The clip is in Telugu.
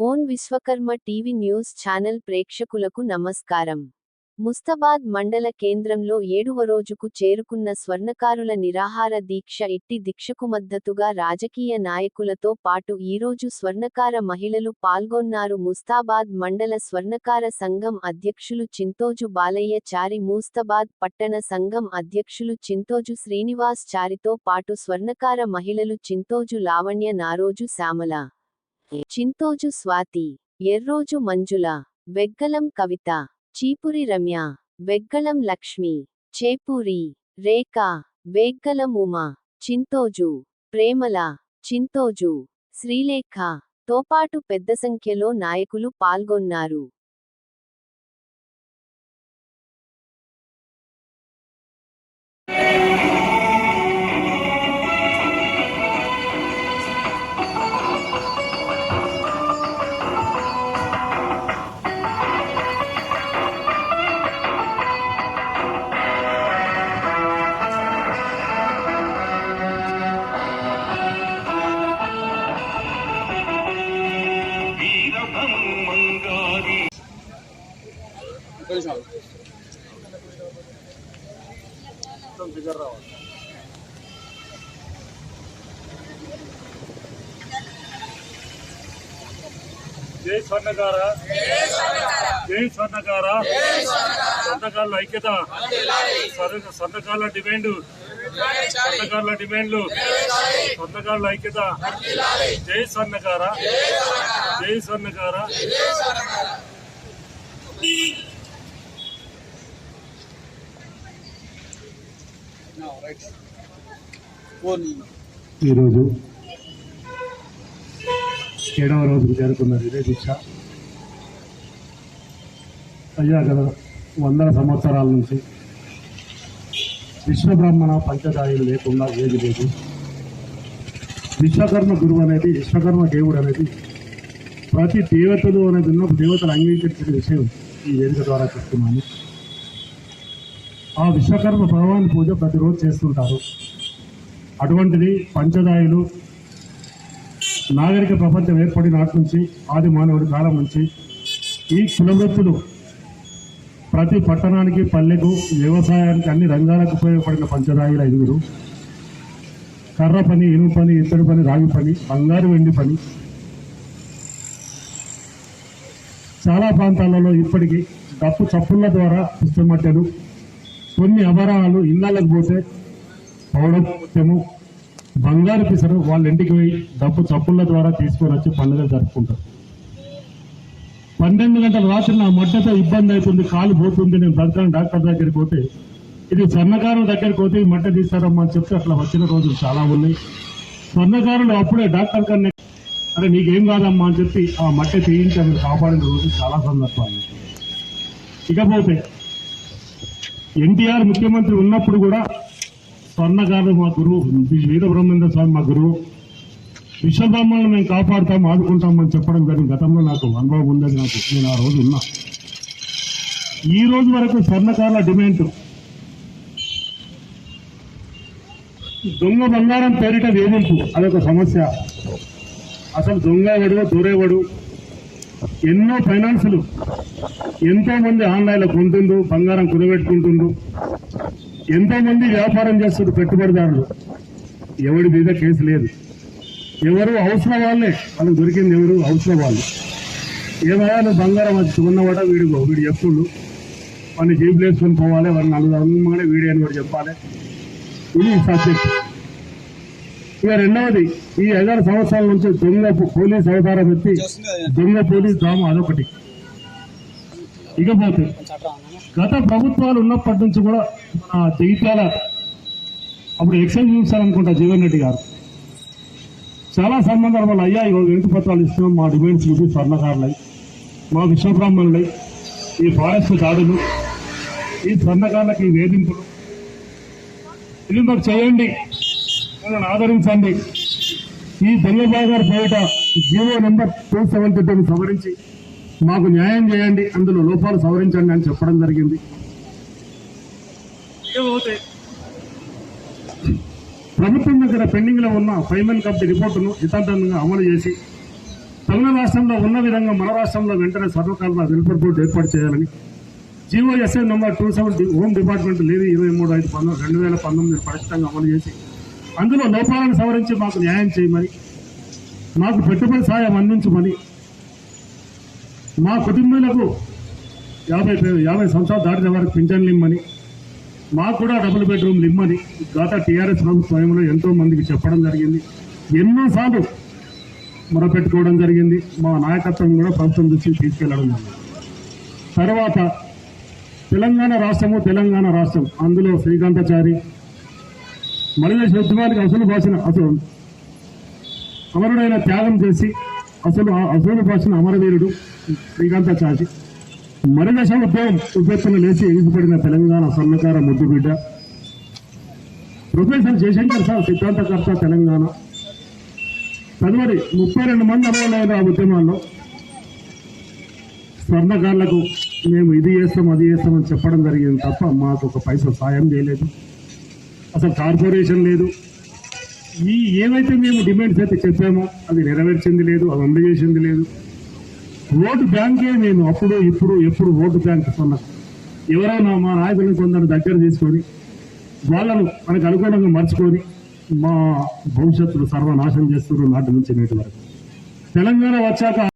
Own Vishwakarma TV news channel ప్రేక్షకులకు నమస్కారం. ముస్తాబాద్ మండల కేంద్రంలో ఏడవ రోజుకు చేరుకున్న స్వర్ణకారుల నిరాహార దీక్ష ఇట్టి దీక్షకు మద్దతుగా రాజకీయ నాయకులతో పాటు ఈరోజు స్వర్ణకార మహిళలు పాల్గొన్నారు. ముస్తాబాద్ మండల స్వర్ణకార సంఘం అధ్యక్షులు చింతోజు బాలయ్య చారి ముస్తాబాద్ పట్టణ సంఘం అధ్యక్షులు చింతోజు శ్రీనివాస్ చారితో పాటు స్వర్ణకార మహిళలు చింతోజు లావణ్య నారోజు శ్యామల చింతోజు స్వాతి ఎర్రోజు మంజుల వెగ్గలం కవిత చీపురి రమ్య వెగ్గలం లక్ష్మి చేపూరి రేఖ వేగ్గలం ఉమ చింతోజు ప్రేమల చింతోజు శ్రీలేఖ తోపాటు పెద్ద సంఖ్యలో నాయకులు పాల్గొన్నారు. జై స్వర్ణకార. జై స్వర్ణకార. స్వర్ణకారుల ఐక్యత. స్వర్ణ- స్వర్ణకారుల డిమాండ్. స్వర్ణకారుల డిమాండ్లు. స్వర్ణకారుల ఐక్యత. జై స్వర్ణకార. జై స్వర్ణకార. ఈరోజు ఏడవ రోజుకు చేరుకున్నది ఇదే దీక్ష. అయ్యా గత వందల సంవత్సరాల నుంచి విశ్వబ్రహ్మణ పంచదాయులు లేకుండా ఏది లేదు. విశ్వకర్మ గురువు అనేది విశ్వకర్మ దేవుడు అనేది ప్రతి దేవతలు అనేది ఉన్న దేవతలు అంగీకరించిన విషయం ఈ వేదిక ద్వారా చెప్తున్నాను. ఆ విశ్వకర్మ భగవాన్ పూజ ప్రతిరోజు చేస్తుంటారు. అటువంటిది పంచదాయులు నాగరిక ప్రపంచం ఏర్పడిన నాటి నుంచి ఆది మానవుడి కాలం నుంచి ఈ కులవృత్తులు ప్రతి పట్టణానికి పల్లెకు వ్యవసాయానికి అన్ని రంగాలకు ఉపయోగపడిన పంచదాయులు ఐదుగురు. కర్ర పని ఇనుము పని ఇత్తడి పని రాగి పని బంగారు వెండి పని. చాలా ప్రాంతాలలో ఇప్పటికీ డప్పు చప్పుళ్ళ ద్వారా పుస్తమట్టెలు కొన్ని అభరణాలు ఇళ్ళకు పోతే పౌడత్యము బంగారు పిసరు వాళ్ళ ఇంటికి పోయి డబ్బు చప్పుళ్ళ ద్వారా తీసుకొని వచ్చి పండుగ జరుపుకుంటారు. పన్నెండు గంటల రాత్రి నా మడ్డతో ఇబ్బంది అవుతుంది కాలు పోతుంది నేను బతకని డాక్టర్ దగ్గరికి పోతే ఇది స్వర్ణకారుల దగ్గరికి పోతే ఈ మడ్డ తీస్తారమ్మా అని చెప్తే అట్లా వచ్చిన రోజులు చాలా ఉన్నాయి. స్వర్ణకారులు అప్పుడే డాక్టర్ కన్నా అరే నీకేం కాదమ్మా అని చెప్పి ఆ మట్ట తీయించి అవి కాపాడిన రోజు చాలా సందర్భాలు. ఇకపోతే ఎన్టీఆర్ ముఖ్యమంత్రి ఉన్నప్పుడు కూడా స్వర్ణకారులు మా గురువు వీర బ్రహ్మేంద్ర స్వామి మా గురువు. విశ్వబ్రహ్మణులు మేము కాపాడుతాం ఆదుకుంటాం అని చెప్పడం జరిగింది గతంలో నాకు అనుభవం ఉందని నాకు. నేను ఆ రోజు ఉన్నా. ఈ రోజు వరకు స్వర్ణకారుల డిమాండ్. దొంగ బంగారం పేరిట వేధింపు అదొక సమస్య. అసలు దొంగ వడు దొరేవడు ఎన్నో ఫైనాన్సులు ఎంతోమంది ఆన్లైన్లో కొంటుండ్రు బంగారం కుదబెట్టుకుంటుండ్రు ఎంతోమంది వ్యాపారం చేస్తున్నారు పెట్టుబడిదారులు. ఎవడి మీద కేసు లేదు. ఎవరు అవసరం వాళ్ళే. వాళ్ళకి దొరికింది ఎవరు? అవసరం వాళ్ళు. ఏమైనా నువ్వు బంగారం వచ్చి ఉన్నవాడ వీడు వీడు చెప్పుళ్ళు వాడిని జేబులు వేసుకొని పోవాలి. వాడిని నలుగురు అమ్మగానే వీడియో అని కూడా చెప్పాలి. ఇది సబ్జెక్ట్. ఇక రెండవది ఈ ఐదారు సంవత్సరాల నుంచి దొంగ పోలీస్ అవతారం ఎత్తి దొంగ పోలీస్ డ్రామా అదొకటి. ఇకపోతే గత ప్రభుత్వాలు ఉన్నప్పటి నుంచి కూడా జగిత్యాల అప్పుడు ఎక్సైజ్ చూస్తారు అనుకుంటా జీవన్ రెడ్డి గారు. చాలా సంబంధాల వల్ల అయ్యా ఇవాళ వెంటు పత్రాలు ఇస్తున్నాం మా డిమాండ్స్ ఇది స్వర్ణకారులై మా విశ్వబ్రాహ్మణులై ఈ ఫారెస్ట్ దాడులు ఈ స్వర్ణకారులకి ఈ వేధింపులు. ఇది మాకు చేయండి. మమ్మల్ని ఆదరించండి. ఈ దొంగ బాగారు బయట G O number two seventy two సవరించి మాకు న్యాయం చేయండి. అందులో లోపాలు సవరించండి అని చెప్పడం జరిగింది. ఇకపోతే ప్రభుత్వం దగ్గర పెండింగ్లో ఉన్న ఫైమన్ కమిటీ రిపోర్టును యథార్థంగా అమలు చేసి తమిళ రాష్ట్రంలో ఉన్న విధంగా మన రాష్ట్రంలో వెంటనే సర్వకాల వెల్ఫేర్ బోర్డు ఏర్పాటు చేయాలని G O SI number two seventy home department లేదు ఇరవై మూడు ఐదు పంతొమ్మిది రెండు వేల పంతొమ్మిది పటిష్టంగా అమలు చేసి అందులో లోపాలను సవరించి మాకు న్యాయం చేయమని మాకు పెట్టుబడి సాయం అందించమని మా కుటుంబాలకు యాభై యాభై సంవత్సరాలు దాటిన వారికి పింఛన్లు ఇమ్మని మాకు కూడా డబుల్ బెడ్రూమ్లు ఇమ్మని గత టీఆర్ఎస్ ప్రభుత్వంలో ఎంతో మందికి చెప్పడం జరిగింది. ఎన్నోసార్లు మొరపెట్టుకోవడం జరిగింది. మా నాయకత్వం కూడా ప్రభుత్వం దృష్టికి తీసుకెళ్ళడం జరిగింది. తర్వాత తెలంగాణ రాష్ట్రము తెలంగాణ రాష్ట్రం. అందులో శ్రీకాంతాచారి మనదేశ ఉద్యమానికి అసలు భాషన అసలు అమరుడైన త్యాగం చేసి అసలు ఆ అసలు భాషన అమరవీరుడు శ్రీకాంతాచారి మరిదశ ఉద్యమం ఉపెత్తున లేచి ఎగిసిపడిన తెలంగాణ స్వర్ణకార ముద్దుబిడ్డ. ప్రొఫెసర్ జయశంకర్ సార్ సిద్ధాంతకర్త తెలంగాణ. తదుపరి ముప్పై రెండు మంది అమరులైన ఆ ఉద్యమాల్లో స్వర్ణకారులకు మేము ఇది చేస్తాం అది చేస్తామని చెప్పడం జరిగింది తప్ప మాకు ఒక పైసా సాయం చేయలేదు. అసలు కార్పొరేషన్ లేదు. ఈ ఏవైతే మేము డిమాండ్స్ అయితే చెప్పామో అది నెరవేర్చింది లేదు అది అందజేసింది లేదు. ఓటు బ్యాంకే మేము అప్పుడు ఇప్పుడు ఎప్పుడు ఓటు బ్యాంక్ కొన్నాం. ఎవరైనా మా నాయకులను కొందరు దగ్గర తీసుకొని వాళ్ళను మనకు అనుకూలంగా మర్చుకొని మా భవిష్యత్తును సర్వనాశనం చేస్తున్నారు నాటి నుంచి నేటి వరకు. తెలంగాణ వచ్చాక